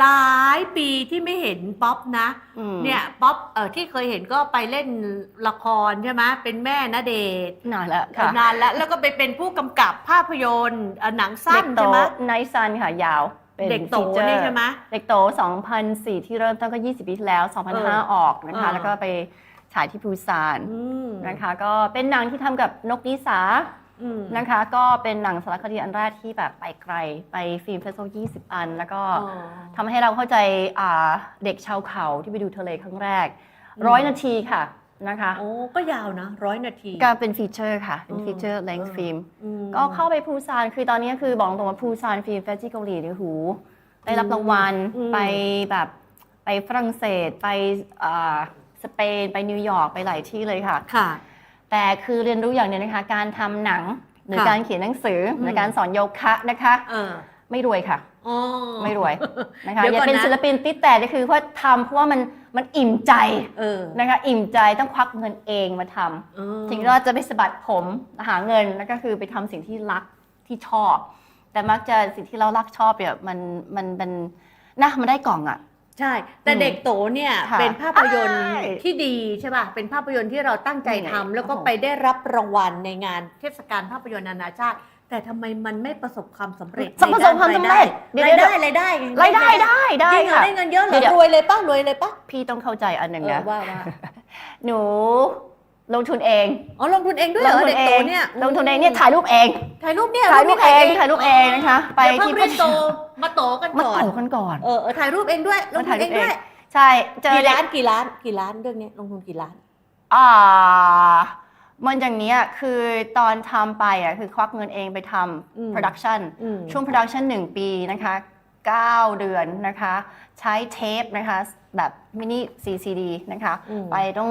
หลายปีที่ไม่เห็นป๊อปนะ อืมเนี่ยป๊อปเออที่เคยเห็นก็ไปเล่นละครใช่ไหมเป็นแม่ณเดชน์นานแล้วค่ะนานแล้วแล้วก็ไปเป็นผู้กำกับภาพยนตร์เอ่อหนังสั้เด็นกโตใช่ไหมไนซันค่ะยาวเป็น เด็กโตฟีเจอร์นี่ใช่ไหม เด็กโต 2004 ที่เริ่มต้นก็ 20 ปีที่แล้ว เออ2005 ออกนะคะ เออ แล้วก็ไปฉายที่ปูซานอืม นะคะ ก็เป็นหนังที่ทำกับนกนิสาอืม นะคะ ก็เป็นหนังสารคดีอันแรกที่แบบไปไกล ไปฟิล์มเฟสติวัล20อัน แล้วก็อ๋อทำให้เราเข้าใจอ่าเด็กชาวเขาที่ไปดูทะเลครั้งแรกร้อยนาทีค่ะนะคะโอ้ก็ยาวนะร้อยนาทีก็เป็นฟีเจอร์ค่ะ เป็นอืมฟีเจอร์เลงเออฟิล์มอืมก็เข้าไปปูซานคือตอนนี้คือบอกตรงว่าปูซานฟิล์มเฟสติวัลเกาหลีเนี่ยหูได้รับรางวัลอืมไปแบบไปฝรั่งเศสไปอ่าสเปนไปนิวยอร์กไปหลายที่เลยค่ะค่ะ แต่คือเรียนรู้อย่างหนึงนะคะ การทำหนังหรือค่ะการเขียนหนังสืออมในการสอนโยคะนะคะเออไม่รวยค่ะอ๋อไม่รวยนะคะเดี๋ยวอย่าก่อนเป็นนะศิลปินติดแต่ก็คือเพราะทำเพราะว่ามันมันอิ่มใจเออนะคะอิ่มใจต้องควักเงินเองมาทำเออถึงเราจะไปสะบัดผมหาเงินแล้วก็คือไปทำสิ่งที่รักที่ชอบ แต่มักจะสิ่งที่เรารักชอบเนี่ยมันมันมันนะมันได้กล่องอะ ใช่ แต่อืมเด็กโตเนี่ยค่ะเป็นภาพยนตร์ใช่ที่ดีใช่ป่ะ เป็นภาพยนตร์ที่เราตั้งใจนี่ไงทำแล้วก็โอ้โห ไปได้รับรางวัลในงานเทศกาลภาพยนตร์นานาชาติ แต่ทำไมมันไม่ประสบความสำเร็จประสบความสำเร็จเดี๋ยวรายเดี๋ได้ยวรายได้รายได้ได้ได้จริงเหรอค่ะ ได้เงินเยอะเหรเดี๋อยว รวยเลยป่ะรวยเลยป่ะพี่ต้องเข้าใจอันหนึ่งเออนะว่าว่าหนู ลงทุนเองอ๋อลงทุนเองด้วยเหรลงอทุนเด็กเอโตงเนี่ยลงทุนเองเนี่ยถ่ายรูปเองถ่ายรูปเนี่ยถ่ายรูปเองนี่ถ่ายรูปเองนะคะไปเดี๋ยวที่เพิ่งเรียนโตมาโตกันมาก่อนโตกันก่อนเออเออถ่ายรูปเองด้วยลงมาทุถ่ายนเอรูงปเอด้วงยใช่เจอกี่เด็ล้ากนกี่ล้านกี่ล้านเรื่องนี้ลงทุนกี่ล้านอ่ามันอย่างเนี้ยคือตอนทำไปอะคือควักเงินเองไปทอืมำ production อืมช่วง production 1ปีนะคะ 9 เดือนนะคะ ใช้เทปนะคะ แบบมินิ CCD นะคะอืมไปต้อง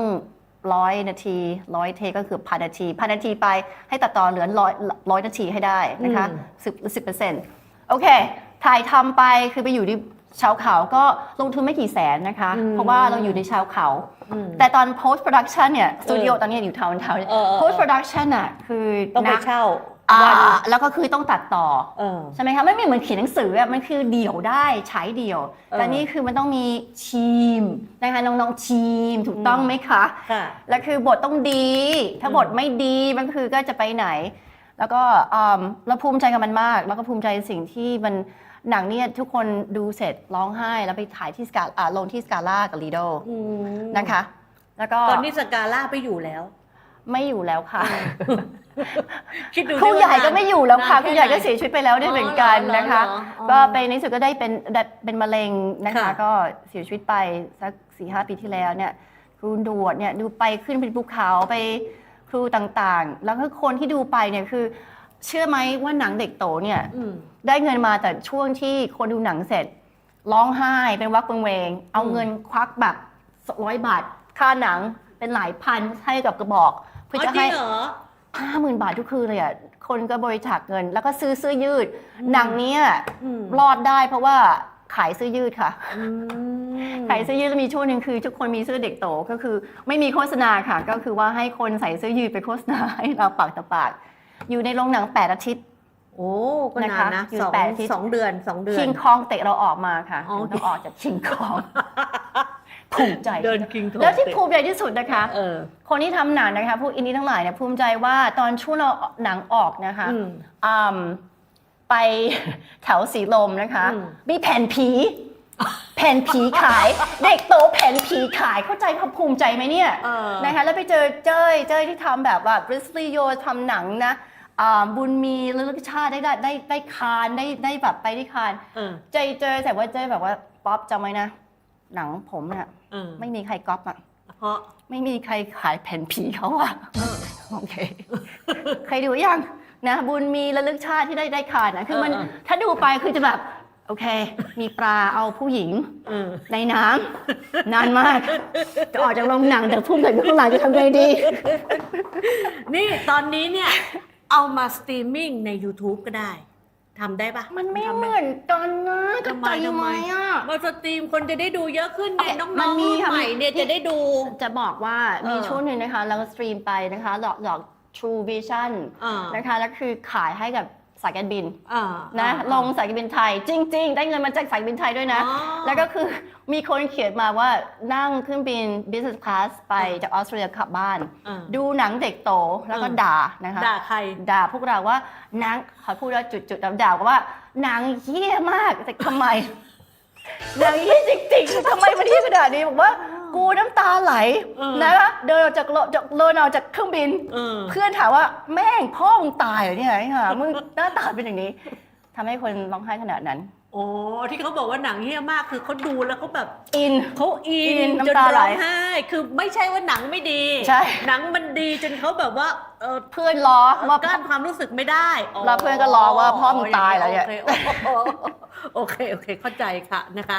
ร้อยนาทีร้อยเทปก็คือพันนาทีพันนาทีไปให้ตัดต่อเหลือร้อยร้อยนาทีให้ได้นะคะสิบสิบเปอร์เซ็นต์โอเค ถ่ายทำไปคือไปอยู่ที่ชาวเขาก็ลงทุนไม่กี่แสนนะคะ เพราะว่าเราอยู่ในชาวเขาอืมแต่ตอน post production เนี่ยสตูดิโอตอนนี้อยู่ทาวน์ทาวน์เออเออเออ post production อะคือต้องไปนักเช่า อ่าวันแล้วก็คือต้องตัดต่อเออ ใช่ไหมคะไม่เหมือนเขียนหนังสืออะมันคือเดี่ยวได้ใช้เดี่ยวเออแต่นี่คือมันต้องมีทีมนะคะน้องๆทีมถูกต้องไหมคะ ค่ะ แล้วคือบทต้องดี ถ้าบทไม่ดีมันคือก็จะไปไหน แล้วก็อืมเราภูมิใจกับมันมาก แล้วก็ภูมิใจในสิ่งที่มันหนังเนี่ยทุกคนดูเสร็จร้องไห้ แล้วไปถ่ายที่สกาอ่าลงที่สกาล่ากับลีโดอืมนะคะ แล้วก็ตอนนี้สกาล่าไปอยู่แล้ว ไม่อยู่แล้วค่ะคิดดูครูใหญ่ก็ไม่อยู่แล้วค่ะนานครูใหญ่ก็แไหนเสียชีวิตไปแล้วด้วยเหมือนกันนะคะอ๋อเหรอเหรอก็ไปในที่สุดก็ได้เป็นได้เป็นมะเร็งนะคะค่ะก็เสียชีวิตไปสักสี่ห้าปีที่แล้วเนี่ยครูดวดเนี่ยดูไปขึ้นเป็นภูเขาไปครูต่างๆ แล้วก็คนที่ดูไปเนี่ยคือ เชื่อไหมว่าหนังเด็กโตเนี่ยอืมได้เงินมาแต่ช่วงที่คนดูหนังเสร็จร้องไห้เป็นวักเป็นเวง เอาอืมเงินควักแบบร้อยบาทค่าหนังเป็นหลายพันให้กับกระบอก เพื่ออ๋อจะจริให้งเหรอ ห้าหมื่นบาททุกคืนเลยอะคนก็บริจาคเงิน แล้วก็ซื้อเสื้อยืดอืมหนังเนี้ยอืมรอดได้เพราะว่าขายเสื้อยืดค่ะ อืม ขายเสื้อยืดแล้วมีช่วงหนึ่งคือทุกคนมีเสื้อเด็กโตก็คือ ไม่มีโฆษณาค่ะ ก็คือว่าให้คนใส่เสื้อยืดไปโฆษณาให้เราปากต่อปาก อยู่ในโรงหนัง 8 อาทิตย์ โอ้ก็นานนะคะนะอยู่สองแปดอาทิตย์ สองเดือนสองเดือน คิงคองเตะเราออกมาค่ะอ๋อ เราออกจากคิงคอง ภูมิใจ เดินคิงทองแล้วที่ภูมิใจที่สุดนะคะ เออ คนที่ทำหนังนะคะพวกอินดี้ทั้งหลายเนี่ยภูมิใจว่าตอนช่วงเราหนังออกนะคะอืมอืมไปแถวสีลมนะคะ อืม มีแผ่นผี แผ่นผีขาย เด็กโตแผ่นผีขายเข้าใจเขาภูมิใจไหมเนี่ย เออ นะคะแล้วไปเจอเจ้ยเจ้ยที่ทำแบบว่าบริสลีโยทำหนังนะอ่าบุญมีเลือกชาติได้ได้ได้ได้คานได้ได้แบบไปได้คานเออ เจยเจอแต่ว่าเจยแบบว่าป๊อปจำไว้นะ หนังผมเนี่ยเออไม่มีใครก๊อปอะเพราะไม่มีใครขายแผ่นผีเขาอะเออ โอเค ใครดูยังนะบุญมีระลึกชาติที่ได้ได้คานนะคือมันเออเออ ถ้าดูไปคือจะแบบ โอเค มีปลาเอาผู้หญิงเออในน้ำนานมาก จะออกจากโรงหนังแต่พุ่มกับอยู่ข้างหลังจะทำไงดี นี่ตอนนี้เนี่ย เอามาสตรีมมิ่งใน YouTube ก็ได้ ทำได้ปะมันไม่ทำเหด้ มือนกันนะก็ทำไมใจทำไหไมมอะ มาสตรีมคนจะได้ดูเยอะขึ้นไงโอเคน้มัอนงๆมีรุ่นค่ะใหม่เนี่ยจะได้ดู จะบอกว่าเออมีช่วงหนึ่งนะคะเราสตรีมไปนะคะ หลอกหลอก True Vision อ่า นะคะ แล้วคือขายให้กับ สายการบินอ่านะอ่าลงสายการบินไทย จริง ๆ ได้เงินมาจากสายการบินไทยด้วยนะอ๋อแล้วก็คือมีคนเขียนมาว่านั่งเครื่องบิน business class ไปจากออสเตรเลียกลับบ้านอ่าดูหนังเด็กโตแล้วก็อืมด่านะคะด่าใครด่าพวกเราว่าหนังขอพูดว่าจุดๆด่าว่าหนังเหี้ยมากแต่ทำไมหนังเหี้ยจริง ๆทำไมมันเหี้ยขนาดนี้บอกว่า กูน้ำตาไหลเออ นะคะเดินออกจากรถจากเดินออกจากเครื่องบิน เออ เพื่อนถามว่าแม่งพ่อมึงตายเหรอเนี่ยไอ้ห่ามึงหน้าตาเป็นอย่างนี้ทำให้คนร้องไห้ขนาดนั้น โอ้ที่เขาบอกว่าหนังเฮี้ยมากคือเขาดูแล้วเขาแบบอิน เขาอิอินนจนน้ำตาไหลร้องไห้คือไม่ใช่ว่าหนังไม่ดี ใช่ หนังมันดีจนเขาแบบว่าเออเพื่อนล้อว่า กั้นความรู้สึกไม่ได้แล้วเพื่อนก็ล้อว่าพ่อมึงตายเหรอเนี่ยโอเคโอเคโอเคเข้าใจค่ะนะคะ